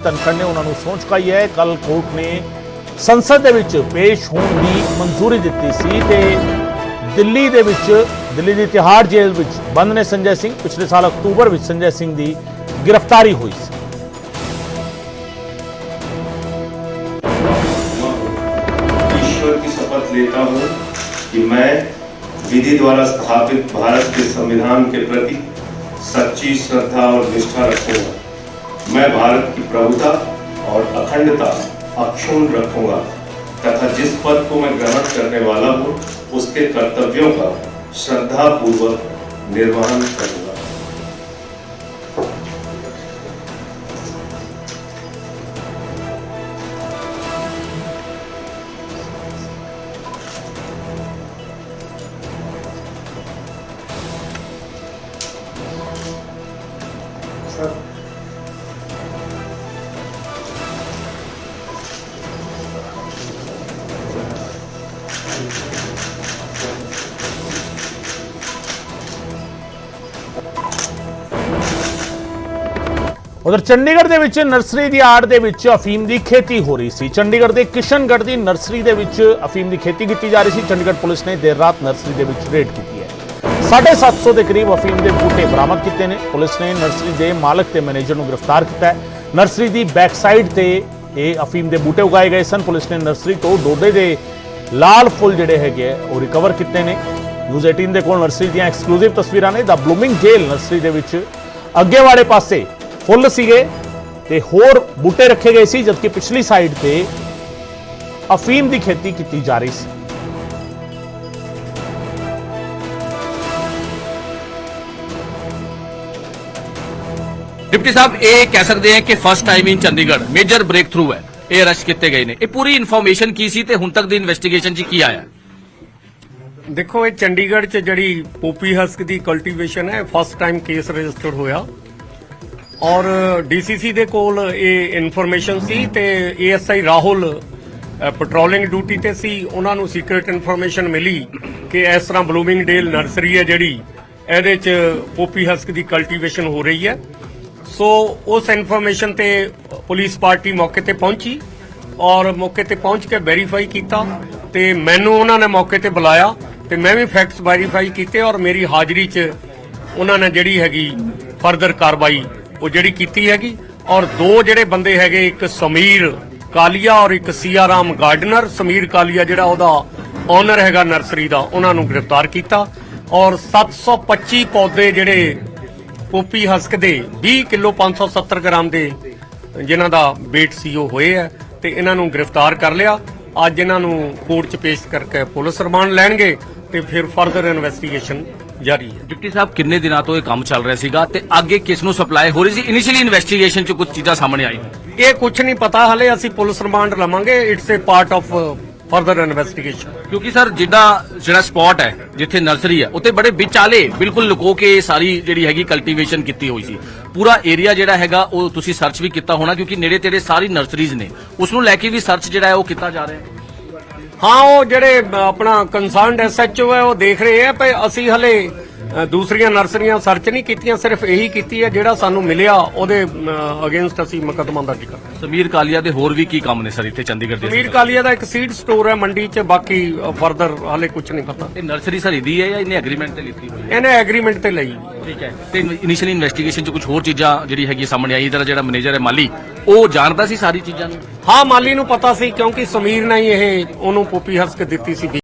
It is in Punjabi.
ਧਨਖੜ ਨੇ ਉਹਨਾਂ ਨੂੰ ਸਹੁੰ ਚੁਕਾਈ ਹੈ ਕੱਲ ਕੋਰਟ ਨੇ ਸੰਸਦ ਦੇ ਵਿੱਚ ਪੇਸ਼ ਹੋਣ ਦੀ ਮਨਜ਼ੂਰੀ ਦਿੱਤੀ ਸੀ ਤੇ ਦਿੱਲੀ ਦੇ ਵਿੱਚ ਦਿੱਲੀ ਦੀ ਤਿਹਾੜ ਜੇਲ੍ਹ ਵਿੱਚ ਬੰਦ ਨੇ ਸੰਜੇ ਸਿੰਘ ਪਿਛਲੇ ਸਾਲ ਅਕਤੂਬਰ ਵਿੱਚ ਸੰਜੇ ਸਿੰਘ ਦੀ ਗ੍ਰਿਫਤਾਰੀ ਹੋਈ ਸੀ ईश्वर की शपथ लेता हूं कि मैं विधि द्वारा स्थापित भारत के संविधान के प्रति सच्ची श्रद्धा और निष्ठा रखूंगा मैं भारत की प्रभुता और अखंडता अक्षुण रखूँगा, तथा जिस पद को मैं ग्रहण करने वाला हूँ, उसके कर्तव्यों का श्रद्धा पूर्वक निर्वहन करूँगा। ਉਧਰ ਚੰਡੀਗੜ੍ਹ ਦੇ ਵਿੱਚ ਨਰਸਰੀ ਦੀ ਆੜ ਦੇ ਵਿੱਚ ਅਫੀਮ ਦੀ ਖੇਤੀ ਹੋ ਰਹੀ ਸੀ। ਚੰਡੀਗੜ੍ਹ ਦੇ ਕਿਸ਼ਨਗੜ੍ਹ ਦੀ ਨਰਸਰੀ ਦੇ ਵਿੱਚ ਅਫੀਮ ਦੀ ਖੇਤੀ ਕੀਤੀ ਜਾ ਰਹੀ ਸੀ। ਚੰਡੀਗੜ੍ਹ ਪੁਲਿਸ ਨੇ ਦੇਰ ਰਾਤ ਨਰਸਰੀ ਦੇ ਵਿੱਚ ਰੇਡ ਕੀਤੀ ਹੈ। 750 ਦੇ ਕਰੀਬ ਅਫੀਮ ਦੇ ਬੂਟੇ ਬਰਾਮਦ ਕੀਤੇ ਨੇ। ਪੁਲਿਸ ਨੇ ਨਰਸਰੀ ਦੇ ਮਾਲਕ ਤੇ ਮੈਨੇਜਰ ਨੂੰ ਗ੍ਰਿਫਤਾਰ ਕੀਤਾ ਹੈ। ਨਰਸਰੀ ਦੀ ਬੈਕ ਸਾਈਡ ਤੇ ਇਹ ਅਫੀਮ ਦੇ ਬੂਟੇ ਉਗਾਏ ਗਏ ਸਨ। ਪੁਲਿਸ ਨੇ ਨਰਸਰੀ ਤੋਂ ਡੋਡੇ ਦੇ ਲਾਲ ਫੁੱਲ ਜਿਹੜੇ ਹੈਗੇ ਆ, ਉਹ ਰਿਕਵਰ ਕੀਤੇ ਨੇ। ਨਿਊਜ਼ 18 ਦੇ ਕੋਲ ਨਰਸਰੀ ਦੀਆਂ ਐਕਸਕਲੂਸਿਵ ਤਸਵੀਰਾਂ ਨੇ। ਦਾ ਬਲੂਮਿੰਗ ਜੇਲ ਨਰਸਰੀ ਦੇ ਵਿੱਚ ਅੱਗੇ ਵਾਲੇ ਪਾਸੇ ਫੁੱਲ ਸੀਗੇ ਤੇ ਹੋਰ ਬੂਟੇ ਰੱਖੇ ਗਏ ਸੀ ਜਦਕਿ ਪਿਛਲੀ ਸਾਈਡ ਤੇ ਅਫੀਮ ਦੀ ਖੇਤੀ ਕੀਤੀ ਜਾ ਰਹੀ ਸੀ। ਡਿਪਟੀ ਸਾਹਿਬ ਇਹ ਕਹਿ ਸਕਦੇ ਹਾਂ ਕਿ first time in Chandigarh major breakthrough ਹੈ। ਇਹ ਅਰੈਸਟ ਕੀਤੇ ਗਏ ਨੇ। ਇਹ ਪੂਰੀ ਇਨਫੋਰਮੇਸ਼ਨ ਕੀ ਸੀ ਤੇ ਹੁਣ ਤੱਕ ਦੀ ਇਨਵੈਸਟੀਗੇਸ਼ਨ 'ਚ ਕੀ ਆਇਆ? ਦੇਖੋ ਇਹ ਚੰਡੀਗੜ੍ਹ 'ਚ ਜਿਹੜੀ ਪੋਪੀ ਹਸਕ ਦੀ ਕਲਟੀਵੇਸ਼ਨ ਹੈ ਫਸਟ ਟਾਈਮ ਕੇਸ ਰਜਿਸਟਰਡ ਹੋਇਆ। ਔਰ ਡੀਸੀਸੀ ਦੇ ਕੋਲ ਇਹ ਇਨਫੋਰਮੇਸ਼ਨ ਸੀ ਤੇ ਏਐਸਆਈ ਰਾਹੁਲ ਪੈਟਰੋਲਿੰਗ ਡਿਊਟੀ ਤੇ ਸੀ। ਉਹਨਾਂ ਨੂੰ ਸੀਕ੍ਰੀਟ ਇਨਫੋਰਮੇਸ਼ਨ ਮਿਲੀ ਕਿ ਇਸ ਤਰ੍ਹਾਂ ਬਲੂਮਿੰਗ ਡੇਲ ਨਰਸਰੀ ਹੈ ਜਿਹੜੀ, ਇਹਦੇ 'ਚ ਪੋਪੀ ਹਸਕ ਦੀ ਕਲਟੀਵੇਸ਼ਨ ਹੋ ਰਹੀ ਹੈ। ਸੋ ਉਸ ਇਨਫੋਰਮੇਸ਼ਨ ਤੇ ਪੁਲਿਸ ਪਾਰਟੀ ਮੌਕੇ ਤੇ ਪਹੁੰਚੀ ਔਰ ਮੌਕੇ ਤੇ ਪਹੁੰਚ ਕੇ ਵੈਰੀਫਾਈ ਕੀਤਾ ਤੇ ਮੈਨੂੰ ਉਹਨਾਂ ਨੇ ਮੌਕੇ ਤੇ ਬੁਲਾਇਆ ਤੇ ਮੈਂ ਵੀ ਫੈਕਟਸ ਵੈਰੀਫਾਈ ਕੀਤੇ ਔਰ ਮੇਰੀ ਹਾਜ਼ਰੀ 'ਚ ਉਹਨਾਂ ਨੇ ਜਿਹੜੀ ਹੈਗੀ ਫਰਦਰ ਕਾਰਵਾਈ ਉਹ ਜਿਹੜੀ ਕੀਤੀ ਹੈਗੀ। ਔਰ ਦੋ ਜਿਹੜੇ ਬੰਦੇ ਹੈਗੇ, ਇੱਕ ਸਮੀਰ ਕਾਲੀਆ ਔਰ ਇੱਕ ਸੀਆਰਾਮ ਗਾਰਡਨਰ। ਸਮੀਰ ਕਾਲੀਆ ਜਿਹੜਾ ਉਹਦਾ ਓਨਰ ਹੈਗਾ ਨਰਸਰੀ ਦਾ, ਉਹਨਾਂ ਨੂੰ ਗ੍ਰਿਫਤਾਰ ਕੀਤਾ। ਔਰ 725 ਪੌਦੇ ਜਿਹੜੇ ਪੋਪੀ ਹਸਕ ਦੇ 20 ਕਿਲੋ 570 ਗ੍ਰਾਮ ਦੇ ਜਿਨ੍ਹਾਂ ਦਾ weight ਸੀ, ਉਹ ਹੋਏ ਆ ਤੇ ਇਹਨਾਂ ਨੂੰ ਗ੍ਰਿਫਤਾਰ ਕਰ ਲਿਆ। ਅੱਜ ਇਹਨਾਂ ਨੂੰ ਕੋਰਟ 'ਚ ਪੇਸ਼ ਕਰਕੇ ਪੁਲਿਸ ਰਿਮਾਂਡ ਲੈਣਗੇ ਤੇ ਫਿਰ ਫਰਦਰ ਇਨਵੈਸਟੀਗੇਸ਼ਨ ਜਾਰੀ ਹੈ। ਡਿਪਟੀ ਸਾਹਿਬ ਕਿੰਨੇ ਦਿਨਾਂ ਤੋਂ ਇਹ ਕੰਮ ਚੱਲ ਰਿਹਾ ਸੀਗਾ ਤੇ ਅੱਗੇ ਕਿਸ ਨੂੰ ਸਪਲਾਈ ਹੋ ਰਹੀ ਸੀ? ਇਨੀਸ਼ੀਅਲੀ ਇਨਵੈਸਟੀਗੇਸ਼ਨ 'ਚ ਕੁਝ ਚੀਜ਼ਾਂ ਸਾਹਮਣੇ ਆਈ ਇਹ ਕੁਝ ਨਹੀਂ ਪਤਾ ਹਲੇ ਅਸੀਂ ਪੁਲਿਸ ਰਿਮਾਂਡ ਲਵਾਂਗੇ। It's a part of further investigation ਕਿਉਂਕਿ ਸਰ ਜਿੱਦਾਂ ਜਿਹੜਾ ਸਪੌਟ ਹੈ ਜਿੱਥੇ ਨਰਸਰੀ ਹੈ ਉੱਤੇ ਬੜੇ ਵਿਚਾਲੇ ਬਿਲਕੁਲ ਲੁਕੋ ਕੇ ਸਾਰੀ ਜਿਹੜੀ ਹੈਗੀ ਕਲਟੀਵੇਸ਼ਨ ਕੀਤੀ ਹੋਈ ਸੀ। ਪੂਰਾ ਏਰੀਆ ਜਿਹੜਾ ਹੈਗਾ ਉਹ ਤੁਸੀਂ ਸਰਚ ਵੀ ਕੀਤਾ ਹੋਣਾ ਕਿਉਂਕਿ ਨੇੜੇ ਤੇੜੇ ਸਾਰੀ ਨਰਸਰੀਜ਼ ਨੇ। ਉਸ ਨੂੰ ਲੈ ਕੇ ਵੀ ਸਰਚ ਜਿਹੜਾ ਹੈ ਉਹ ਕੀਤਾ ਜਾ ਰਿਹਾ ਹੈ। ਹਾਂ ਉਹ ਜਿਹੜੇ ਅ, ਆਪਣਾ ਕੰਸਰਨਡ ਐਸਐਚਓ ਹੈ ਉਹ ਦੇਖ ਰਹੇ ਹੈ ਪਰ ਅਸੀਂ ਹਲੇ ਦੂਸਰੀਆਂ ਨਰਸਰੀਆਂ ਸਰਚ ਨਹੀਂ ਕੀਤੀਆਂ ਸਿਰਫ ਇਹੀ ਕੀਤੀ ਹੈ ਜਿਹੜਾ ਸਾਨੂੰ ਮਿਲਿਆ ਉਹਦੇ ਅਗੇਂਸਟ ਅਸੀਂ ਮੁਕੱਦਮਾ ਦਰਜ ਕਰ। ਸਮੀਰ ਕਾਲੀਆ ਦੇ ਹੋਰ ਵੀ ਕੀ ਕੰਮ ਨੇ ਸਰ ਇੱਥੇ ਚੰਡੀਗੜ੍ਹ ਦੇ ਸਮੀਰ ਕਾਲੀਆ ਦਾ ਇੱਕ ਸੀਡ ਸਟੋਰ ਹੈ ਮੰਡੀ 'ਚ ਬਾਕੀ ਫਰਦਰ ਹਲੇ ਕੁਝ ਨਹੀਂ ਪਤਾ। ਇਹ ਨਰਸਰੀ ਸਰ ਇਹਦੀ ਹੈ ਜਾਂ ਇਹਨੇ ਐਗਰੀਮੈਂਟ ਤੇ ਲਿੱਤੀ ਹੋਈ ਹੈ? ਇਹਨੇ ਐਗਰੀਮੈਂਟ ਤੇ ਲਈ ਠੀਕ ਹੈ। ਤੇ ਇਨੀਸ਼ੀਅਲੀ ਇਨਵੈਸਟੀਗੇਸ਼ਨ 'ਚ ਕੁਝ ਹੋਰ ਚੀਜ਼ਾਂ ਜਿਹੜੀ ਹੈਗੀ ਸਾਹਮਣੇ ਆਈ ਇਹਦਾ ਜਿਹੜਾ ਮੈਨੇਜਰ ਹੈ ਮਾਲੀ ਉਹ ਜਾਣਦਾ ਸੀ ਸਾਰੀ ਚੀਜ਼ਾਂ ਨੂੰ? ਹਾਂ ਮਾਲੀ ਨੂੰ ਪਤਾ ਸੀ ਕਿਉਂਕਿ ਸਮੀਰ ਨੇ ਹੀ ਇਹ ਉਹਨੂੰ ਪੋਪੀ ਹਸਕ ਦਿੱਤੀ ਸੀ।